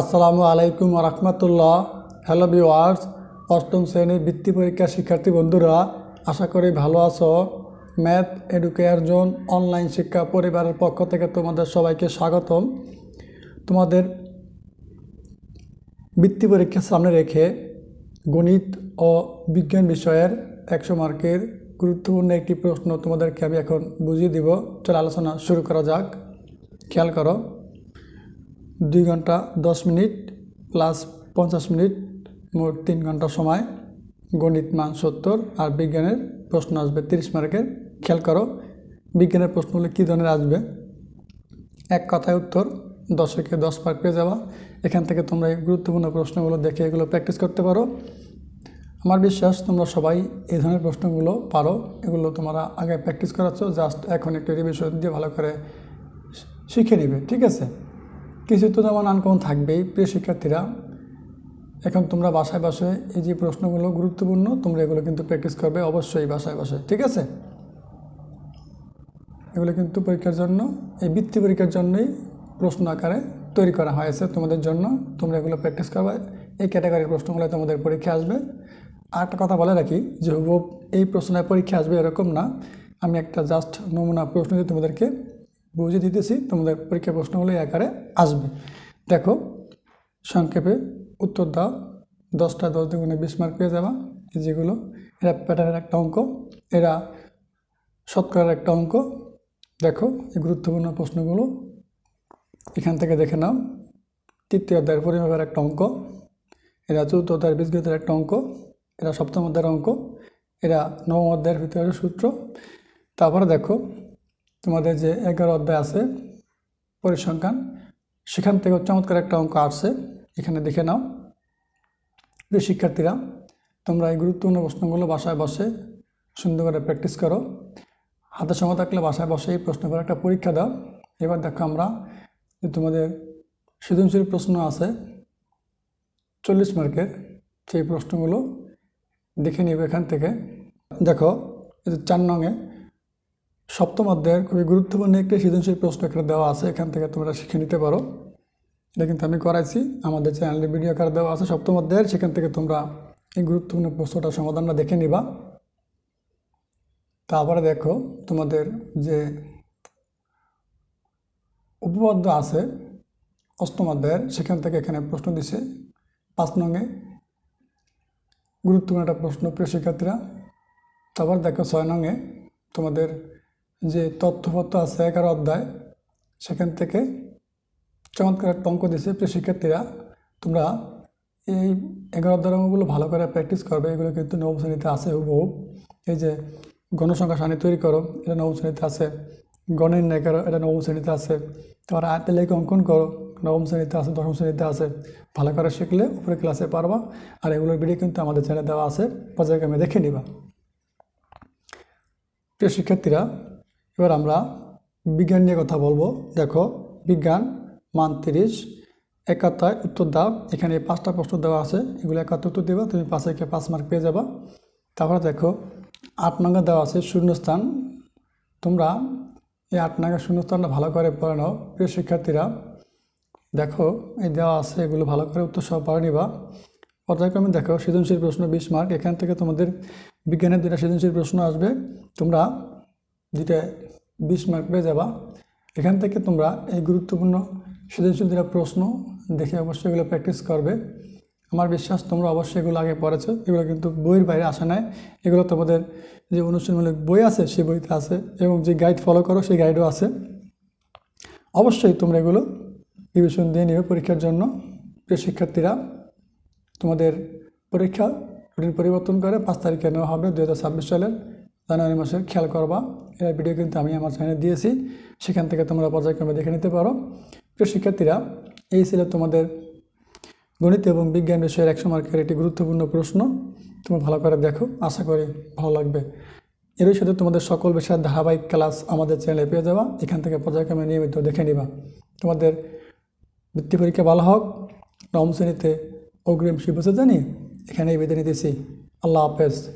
আসসালামু আলাইকুম রহমতুল্লাহ। Hello viewers অষ্টম শ্রেণির বৃত্তি পরীক্ষা শিক্ষার্থী বন্ধুরা, আশা করি ভালো আছো। ম্যাথ এডুকেয়ার জোন অনলাইন শিক্ষা পরিবারের পক্ষ থেকে তোমাদের সবাইকে স্বাগতম। তোমাদের বৃত্তি পরীক্ষা সামনে রেখে গণিত ও বিজ্ঞান বিষয়ের একশো মার্কের গুরুত্বপূর্ণ একটি প্রশ্ন তোমাদেরকে আমি এখন বুঝিয়ে দিব। চলো আলোচনা শুরু করা যাক। খেয়াল করো। দুই ঘণ্টা দশ মিনিট প্লাস পঞ্চাশ মিনিট, মোট তিন ঘণ্টা সময়। গণিত মান সত্তর আর বিজ্ঞানের প্রশ্ন আসবে তিরিশ মার্কের। খেয়াল করো, বিজ্ঞানের প্রশ্নগুলো কী ধরনের আসবে? এক কথায় উত্তর দশকে দশ মার্ক পেয়ে যাওয়া এখান থেকে তোমরা এই গুরুত্বপূর্ণ প্রশ্নগুলো দেখে এগুলো প্র্যাকটিস করতে পারো। আমার বিশ্বাস তোমরা সবাই এই ধরনের প্রশ্নগুলো পারো। এগুলো তোমরা আগে প্র্যাকটিস করাচ্ছ জাস্ট এখন একটু রিভিশন দিয়ে ভালো করে শিখে নিবে, ঠিক আছে? কিছু তো যেমন আনকমন থাকবেই, প্রিয় শিক্ষার্থীরা। এখন তোমরা বাসায় বাসায় এই যে প্রশ্নগুলো গুরুত্বপূর্ণ, তোমরা এগুলো কিন্তু প্র্যাকটিস করবে অবশ্যই বাসায় বাসায় ঠিক আছে? এগুলো কিন্তু পরীক্ষার জন্য, এই বৃত্তি পরীক্ষার জন্যই প্রশ্ন আকারে তৈরি করা হয়েছে তোমাদের জন্য। তোমরা এগুলো প্র্যাকটিস করবে, এই ক্যাটাগরির প্রশ্নগুলো তোমাদের পরীক্ষা আসবে। আর একটা কথা বলে রাখি যে হুবহুব এই প্রশ্নের পরীক্ষা আসবে এরকম না। আমি একটা জাস্ট নমুনা প্রশ্ন দিয়ে তোমাদেরকে বুঝিয়ে দিতেছি, তোমাদের পরীক্ষা প্রশ্নগুলো আকারে আসবে। দেখো, সংক্ষেপে উত্তর দাও। দশটা দশ দুগুণে বিশ মার্ক পেয়ে যাবা। যেগুলো, এরা প্যাটার্নের একটা অঙ্ক, এরা শতকরার একটা অঙ্ক। দেখো, এই গুরুত্বপূর্ণ প্রশ্নগুলো এখান থেকে দেখে নাও। তৃতীয় অধ্যায়ের পরিমাপের একটা অঙ্ক, এরা চতুর্থ অধ্যায়ের বীজগতের একটা অঙ্ক, এরা সপ্তম অধ্যায়ের অঙ্ক, এরা নবম অধ্যায়ের ভিতরে সূত্র। তারপরে দেখো তোমাদের যে এগারো অধ্যায় আছে, পরিসংখ্যান, সেখান থেকে চমৎকার একটা অঙ্ক আসছে। এখানে দেখে নাও। প্রিয় শিক্ষার্থীরা, তোমরা এই গুরুত্বপূর্ণ প্রশ্নগুলো বাসায় বসে সুন্দর করে প্র্যাকটিস করো। হাতে সময় থাকলে বাসায় বসে এই প্রশ্ন করে একটা পরীক্ষা দাও। এবার দেখো আমরা যে তোমাদের সৃজনশীল প্রশ্ন আছে, চল্লিশ মার্কের সেই প্রশ্নগুলো দেখে নিবে এখান থেকে। দেখো চার নঙে সপ্তম অধ্যায়ের খুবই গুরুত্বপূর্ণ একটি সৃজনশীল প্রশ্ন এখানে দেওয়া আছে। এখান থেকে তোমরা শিখে নিতে পারো। এটা কিন্তু আমি করাইছি। আমাদের চ্যানেলে ভিডিও আকার দেওয়া আছে সপ্তম অধ্যায়ের। সেখান থেকে তোমরা এই গুরুত্বপূর্ণ প্রশ্নটার সমাধানটা দেখে নিবা। তারপরে দেখো, তোমাদের যে উপপাদ্য আছে অষ্টম অধ্যায়ের, সেখান থেকে এখানে প্রশ্ন দিছে পাঁচ নঙে গুরুত্বপূর্ণ একটা প্রশ্ন, প্রিয় শিক্ষার্থীরা। তারপর দেখো ছয় নঙে তোমাদের যে তথ্যপত্র আছে এগারো অধ্যায়, সেখান থেকে চমৎকার একটা অঙ্ক দিয়েছে প্রিয় শিক্ষার্থীরা। তোমরা এই এগারো অধ্যায়ের অঙ্কগুলো ভালো করে প্র্যাকটিস করবে, এগুলো কিন্তু নবম শ্রেণীতে আছে হুবহু। এই যে গণসংখ্যা সারণী তৈরি করো, এটা নবম শ্রেণীতে আছে। গণের ন্যায় করো, এটা নবম শ্রেণীতে আছে। তোমার আয়তে লেখে অঙ্কন করো, নবম শ্রেণীতে আছে, দশম শ্রেণীতে আছে। ভালো করে শিখলে উপরে ক্লাসে পারবা, আর এগুলোর ভিডিও কিন্তু আমাদের চ্যানেলে দেওয়া আছে পর্যায়ক্রমে দেখে নিবা। প্রিয় শিক্ষার্থীরা এবার আমরা বিজ্ঞান নিয়ে কথা বলব। দেখো, বিজ্ঞান, মান তিরিশ, একাত্তর, উত্তর দাও। এখানে পাঁচটা প্রশ্ন দেওয়া আছে। এগুলো একাত্তর উত্তর দেবা, তুমি পাঁচে কে পাঁচ মার্ক পেয়ে যাবা। তারপরে দেখো, আট নম্বর দেওয়া আছে শূন্যস্থান। তোমরা এই আট নম্বর শূন্যস্থানটা ভালো করে পড়ে নাও। প্রিয় শিক্ষার্থীরা, দেখো, এই দেওয়া আছে, এগুলো ভালো করে উত্তর সহ পড়ে নিবা। পর্যায়ক্রমে দেখো, সৃজনশীল প্রশ্ন বিশ মার্ক এখান থেকে তোমাদের বিজ্ঞানের দুটা সৃজনশীল প্রশ্ন আসবে। তোমরা দুইটা বিশ মার্ক পেয়ে যাবা। এখান থেকে তোমরা এই গুরুত্বপূর্ণ সৃজনশীল দুটা প্রশ্ন দেখে অবশ্যই এগুলো প্র্যাকটিস করবে। আমার বিশ্বাস তোমরা অবশ্যই এগুলো আগে পড়েছো, এগুলো কিন্তু বইয়ের বাইরে আসে নাই। এগুলো তোমাদের যে অনুষ্ঠানমূলক বই আছে সেই বইতে আছে এবং যে গাইড ফলো করো, সেই গাইডও আছে। অবশ্যই তোমরা এগুলো রিভিশন দিয়ে নেবে পরীক্ষার জন্য। প্রিয় শিক্ষার্থীরা, তোমাদের পরীক্ষা রুটিন পরিবর্তন করে পাঁচ তারিখে নেওয়া হবে দু হাজার ছাব্বিশ সালের। জানুয়ারি মাসের খেয়াল করবা। এর ভিডিও কিন্তু আমি আমার চ্যানেলে দিয়েছি। সেখান থেকে তোমরা পর্যায়ক্রমে দেখে নিতে পারো। প্রিয় শিক্ষার্থীরা, এই ছিল তোমাদের গণিত এবং বিজ্ঞান বিষয়ের একশো মার্কের একটি গুরুত্বপূর্ণ প্রশ্ন। তুমি ভালো করে দেখো, আশা করি ভালো লাগবে। এরই সাথে তোমাদের সকল বিষয়ের ধারাবাহিক ক্লাস আমাদের চ্যানেলে পেয়ে যাওয়া এখান থেকে পর্যায়ক্রমে নিয়মিত দেখে নিবা। তোমাদের বৃত্তি পরীক্ষা ভালো হোক। নবম শ্রেণীতে অগ্রিম শুভেচ্ছা জানি এখানেই বেঁধে নিতেছি। আল্লাহ হাফেজ।